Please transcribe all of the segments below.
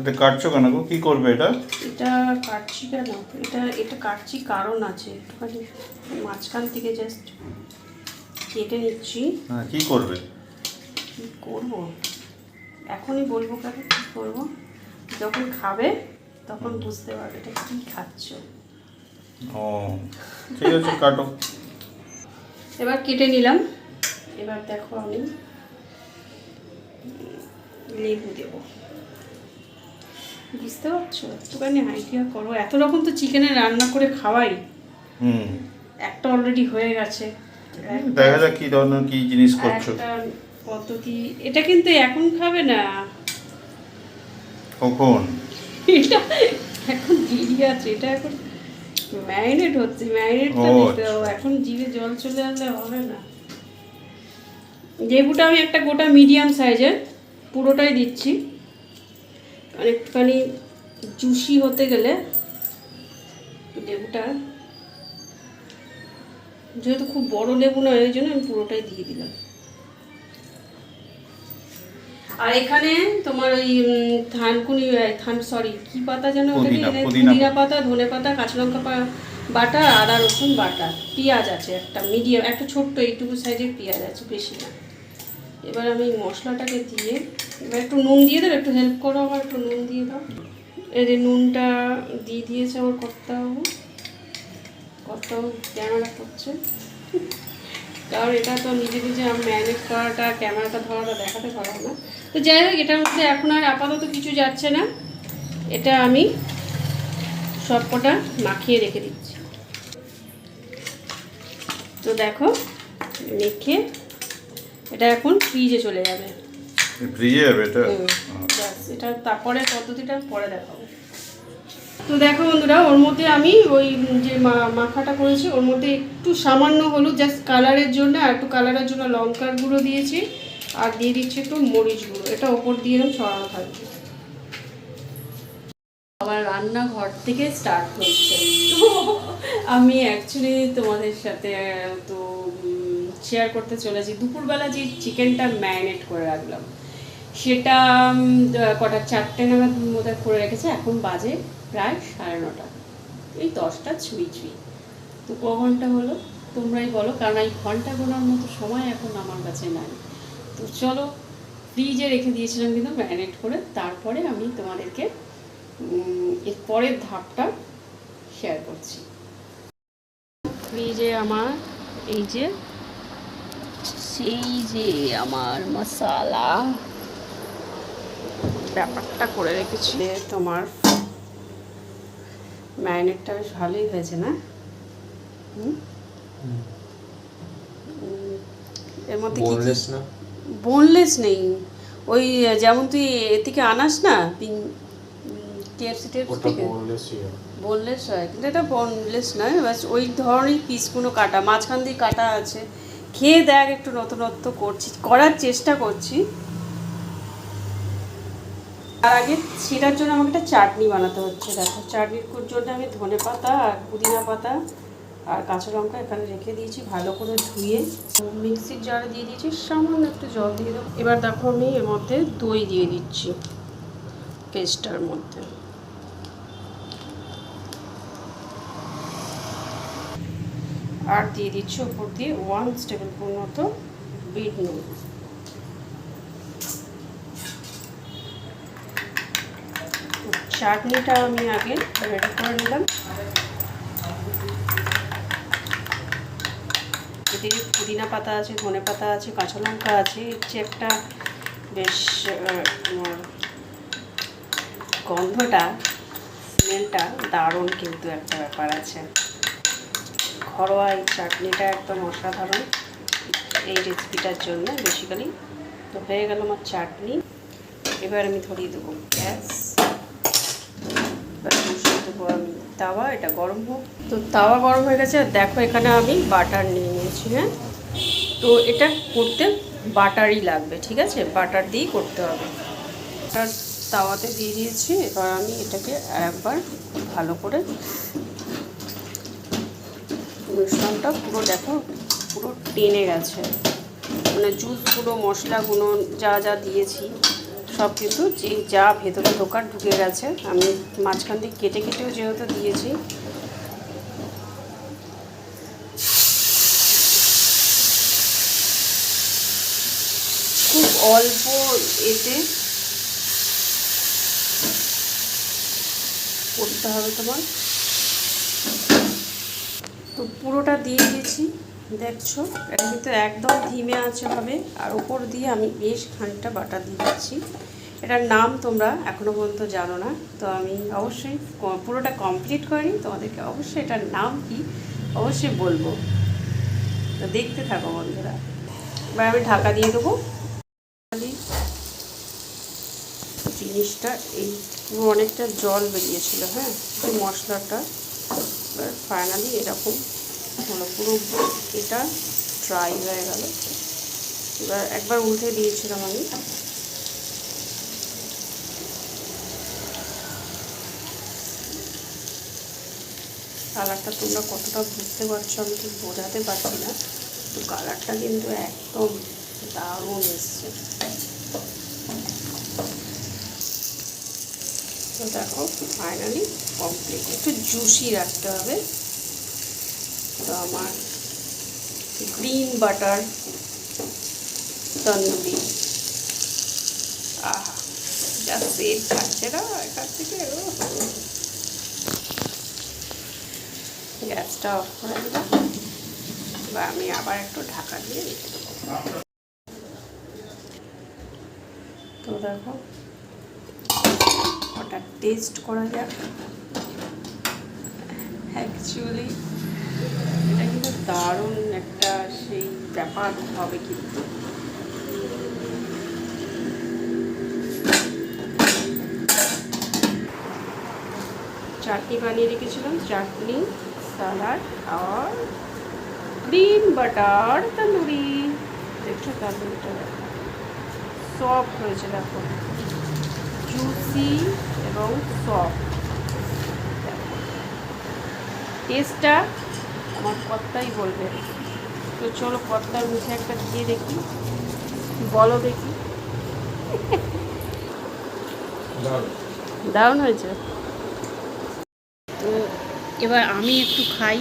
এটা কাটছো কেন গো? কি করবে এটা? এটা কাটছি কেন? এটা এটা কাটছি কারণ আছে। একটুখানি মাঝখান থেকে জাস্ট কেটে নিচ্ছি। হ্যাঁ কি করবে? কী করব? এখনই বলব কেন কী করব? যখন খাবে তখন বুঝতে পারবে এটা কী খাচ্ছ। ও ঠিক আছে কাটো। এবার কেটে নিলাম। এবার দেখো আমি লেবু দেবো। বুঝতে পারছ? একটুখানি আইডিয়া করো। এত রকম তো চিকেনের রান্না করে খাওয়াই। হুম। একটা অলরেডি হয়ে গেছে। দেখা যাক কি ধরনের কি জিনিস করছ। পদ্ধতি। এটা কিন্তু এখন খাবে না। কখন? এটা এখন দেরি আছে। এটা এখন ম্যারিনেট হচ্ছে। ম্যারিনেটটা দিতে হবে। এখন জিভে জল চলে আসলে হবে না। লেবুটা আমি একটা গোটা মিডিয়াম সাইজের পুরোটাই দিচ্ছি। একটুখানি জুসি হতে গেলে লেবুটা যেহেতু খুব বড় লেবু নয় ওই জন্য আমি পুরোটাই দিয়ে দিলাম। আর এখানে তোমার ওই থানকুনি থান সরি কি পাতা যেন পুদিনা, পাতা। ধনে পাতা কাঁচা লঙ্কা বাটা আদা রসুন বাটা পেঁয়াজ আছে একটা মিডিয়াম একটা ছোট্ট এইটুকু সাইজের পেঁয়াজ আছে বেশি না। এবার আমি মশলাটাকে দিয়ে, এবার একটু নুন দিয়ে দেবো, একটু হেল্প করো আমার, একটু নুন দিয়ে দাও। এই যে নুনটা দিয়ে দিয়েছে আমার করতে হবে কত ক্যামেরা করছে। কারণ এটা তো নিজে নিজে ম্যানেজ করাটা, ক্যামেরাটা ধরাটা, দেখাতে পারব না। তো যাই হোক, এটার মধ্যে এখন আর আপাতত কিছু যাচ্ছে না। এটা আমি সবকটা মাখিয়ে রেখে দিচ্ছি। তো দেখো, মেখে এটা এখন ফ্রিজে চলে যাবে। ফ্রিজে যাবে এটা? এটা তারপরে পদ্ধতিটা পরে দেখাবো। তো দেখো বন্ধুরা ওর মধ্যে আমি ওই যে মাখাটা করেছি ওর মধ্যে একটু সামান্য হলুদ জাস্ট কালারের জন্য আর একটু কালারের জন্য লঙ্কার গুঁড়ো দিয়েছি আর দিয়ে দিচ্ছি একটু মরিচ গুঁড়ো। এটা ওপর দিয়ে ছড়ানো থাকবে। আবার রান্নাঘর থেকে স্টার্ট হচ্ছে। আমি অ্যাকচুয়ালি তোমাদের সাথে তো শেয়ার করতে চলেছি। দুপুরবেলা যে চিকেনটা ম্যারিনেট করে রাখলাম, সেটা কটা, চারটে নাগাদ মতো করে রেখেছে। এখন বাজে প্রায় সাড়ে নটা। এই দশটা ছুঁই ছুঁই তো ক ঘণ্টা হলো? তোমরাই বলো, কারণ এই ঘণ্টা গোনার মতো সময় এখন আমার কাছে নাই। তো চলো ফ্রিজে রেখে দিয়েছিলাম কিন্তু ম্যারিনেট করে, তারপরে আমি তোমাদেরকে এর পরের ধাপটা শেয়ার করছি। ফ্রিজে আমার এই যে সেই যে আমার মশালা ব্যাপারটা করে রেখেছি। তোমার ম্যারিনেটটা বেশ ভালোই হয়েছে না? হুম? এর মধ্যে কি বোনলেস না? বোনলেস নেই। ওই যেমন তুই এ থেকে আনাস না কেএফসি টেপস থেকে? বোনলেস হয়। কিন্তু এটা বোনলেস নয় বাস ওই ধরনের পিসগুলো কাটা মাঝখান দিয়ে কাটা আছে। খেয়ে দেখ, একটু নতুনত্ব করছি, করার চেষ্টা করছি। তার আগে সেটার জন্য আমাকে একটা চাটনি বানাতে হচ্ছে, দেখো। চাটনির জন্য আমি ধনে পাতা আর পুদিনা পাতা আর কাঁচা লঙ্কা এখানে রেখে দিয়েছি, ভালো করে ধুয়ে। মিক্সির জারে দিয়ে দিয়েছি, সামান্য একটু জল দিয়ে দেবো। এবার দেখো আমি এর মধ্যে দই দিয়ে দিচ্ছি, পেস্টটার মধ্যে। আর দিয়ে দিচ্ছি ওপর দিয়ে ওয়ান টেবিল স্পুন মতো বিট নুন। চাটনিটা আমি আগে রেডি করে নিলাম। এতে পুদিনা পাতা আছে, ধনে পাতা আছে, কাঁচা লঙ্কা আছে, এর যে একটা বেশ গন্ধটা স্মেলটা দারুণ কিন্তু একটা ব্যাপার আছে। ঘরোয়া এই চাটনিটা একদম অসাধারণ এই রেসিপিটার জন্য বেসিক্যালি তো হয়ে গেল আমার চাটনি। এবার আমি ধরিয়ে দেবো গ্যাস। এবার দেবো আমি তাওয়া, এটা গরম হোক। তো তাওয়া গরম হয়ে গেছে, আর দেখো এখানে আমি বাটার নিয়ে নিয়েছি হ্যাঁ? তো এটা করতে বাটারই লাগবে, ঠিক আছে? বাটার দিয়েই করতে হবে। তাওয়াতে দিয়ে দিয়েছি, এবার আমি এটাকে একবার ভালো করে মিশ্রণটা পুরো দেখো, পুরো টেনে গেছে। মানে জুসগুলো মশলাগুলো যা যা দিয়েছি, সব কিছু যে যা ভেতরে ঢোকার ঢুকে গেছে, আমি মাঝখান দিয়ে কেটে কেটেও যেহেতু দিয়েছি। খুব অল্প এতে করতে হবে তোমার। পুরোটা দিয়ে দিয়েছি, দেখছ? এটা কিন্তু একদম ধিমে আছে হবে, আর ওপর দিয়ে আমি বেশ খানিকটা বাটা দিয়ে দিচ্ছি। এটার নাম তোমরা এখনও পর্যন্ত জানো না, তো আমি অবশ্যই পুরোটা কমপ্লিট করিনি তোমাদেরকে অবশ্যই এটার নাম কি অবশ্যই বলব। তো দেখতে থাকো বন্ধুরা। এবার আমি ঢাকা দিয়ে দেবো। জিনিসটা এই পুরো অনেকটা জল বেরিয়েছিল হ্যাঁ? মশলাটা। এবার ফাইনালি এরকম হলো পুরো এটা ড্রাই হয়ে গেল। এবার একবার উল্টে দিয়েছিলাম আমি। কালারটা তোমরা কতটা বুঝতে পারছ আমি ঠিক বোঝাতে পারছি না তো কালারটা কিন্তু একদম দারুণ এসছে। তো দেখো ফাইনালি কমপ্লিট একটু জুসি রাখতে হবে। আমার গ্রিন বাটার তন্দুরি আহা, যা সেট থাকছে না এখান থেকে গ্যাসটা অফ করে দিলাম। বা আমি আবার একটু ঢাকা দিয়ে রেখে দেবো। তো দেখো, ওটা টেস্ট করা যাক। অ্যাকচুয়ালি এটা কিন্তু দারুণ একটা সেই ব্যাপার হবে কিন্তু। চাটনি বানিয়ে রেখেছিলাম, চাটনি, সালাড আর গ্রিন বাটার, তন্দুরি। দেখছ তন্দুরিটা সফট হয়েছে, দেখো। জুসি এবং সফট। টেস্টটা আমার কর্তাই বলবে। তো চলো কর্তার মুখে একটা দিয়ে দেখি। বলো দেখি। দারুণ হয়েছে। তো এবার আমি একটু খাই।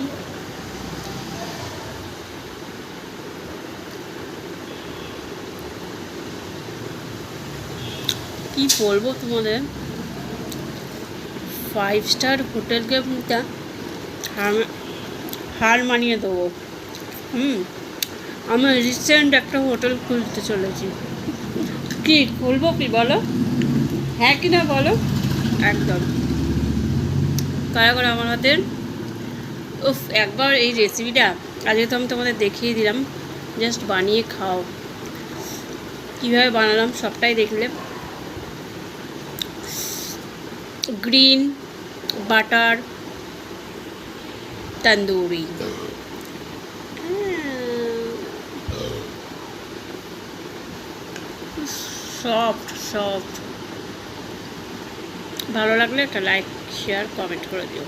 কি বলব তোমাদের? ফাইভ স্টার হোটেলকে হার মানিয়ে দেবো। হুম আমি রিসেন্ট একটা হোটেল খুলতে চলেছি। কি, খুলবো কি বলো? হ্যাঁ কি না বলো? একদম। কারা করে আমার হাতের উফ, একবার এই রেসিপিটা আজকে তো আমি তোমাদের দেখিয়ে দিলাম। জাস্ট বানিয়ে খাও। কীভাবে বানালাম সবটাই দেখলে। Green butter tandoori soft soft ভালো লাগলে একটা লাইক শেয়ার কমেন্ট করে দিও।